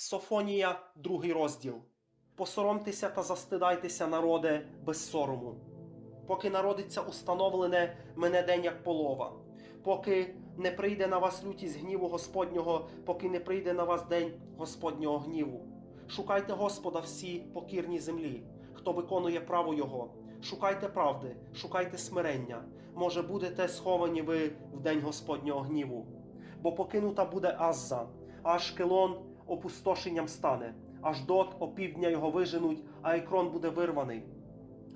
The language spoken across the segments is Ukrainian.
Софонія, другий розділ. Посоромтеся та застидайтеся, народе, без сорому. Поки народиться установлене мене день як полова, поки не прийде на вас лютість гніву Господнього, поки не прийде на вас день Господнього гніву. Шукайте Господа всі покірні землі, хто виконує право Його. Шукайте правди, шукайте смирення. Може, будете сховані ви в день Господнього гніву. Бо покинута буде Азза, Ашкелон опустошенням стане, аж дот опівдня його виженуть, а екрон буде вирваний.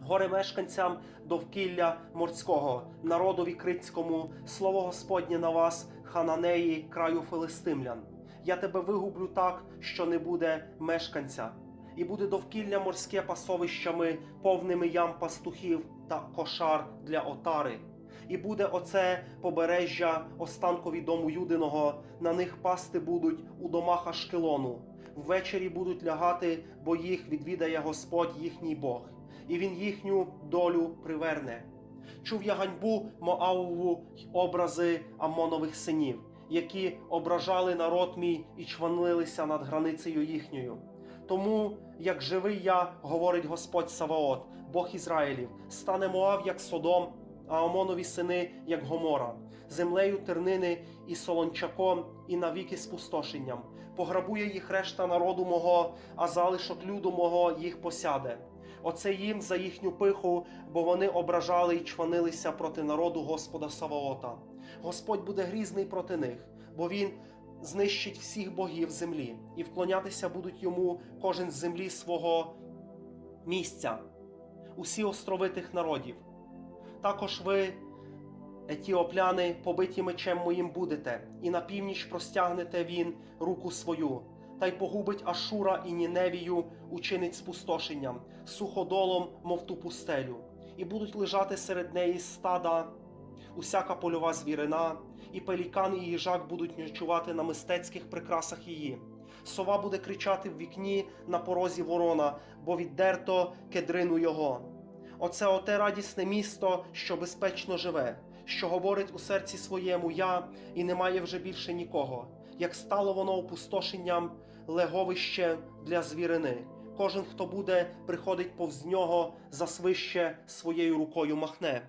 Горе мешканцям довкілля морського, народові крицькому, слово Господнє на вас, хананеї, краю филистимлян. Я тебе вигублю так, що не буде мешканця, і буде довкілля морське пасовищами, повними ям пастухів та кошар для отари. І буде оце побережжя останкові дому Юдиного, на них пасти будуть у домах Ашкелону. Ввечері будуть лягати, бо їх відвідає Господь їхній Бог, і він їхню долю приверне. Чув я ганьбу Моавову й образи Амонових синів, які ображали народ мій і чванилися над границею їхньою. Тому, як живий я, говорить Господь Саваот, Бог Ізраїлів, стане Моав як Содом, а Амонові сини, як Гомора, землею тернини і солончаком, і навіки спустошенням. Пограбує їх решта народу мого, а залишок люду мого їх посяде. Оце їм за їхню пиху, бо вони ображали і чванилися проти народу Господа Саваота. Господь буде грізний проти них, бо він знищить всіх богів землі, і вклонятися будуть йому кожен з землі свого місця, усі острови тих народів. Також ви, етіопляни, побиті мечем моїм будете, і на північ простягнете він руку свою, та й погубить Ашура і Ніневію, учинить спустошенням, суходолом, мов ту пустелю, і будуть лежати серед неї стада, усяка польова звірина, і пелікан і їжак будуть ночувати на мистецьких прикрасах її. Сова буде кричати в вікні на порозі ворона, бо віддерто кедрину його. Оце оте радісне місто, що безпечно живе, що говорить у серці своєму я, і немає вже більше нікого. Як стало воно опустошенням, леговище для звірини. Кожен, хто буде, приходить повз нього, засвище своєю рукою махне.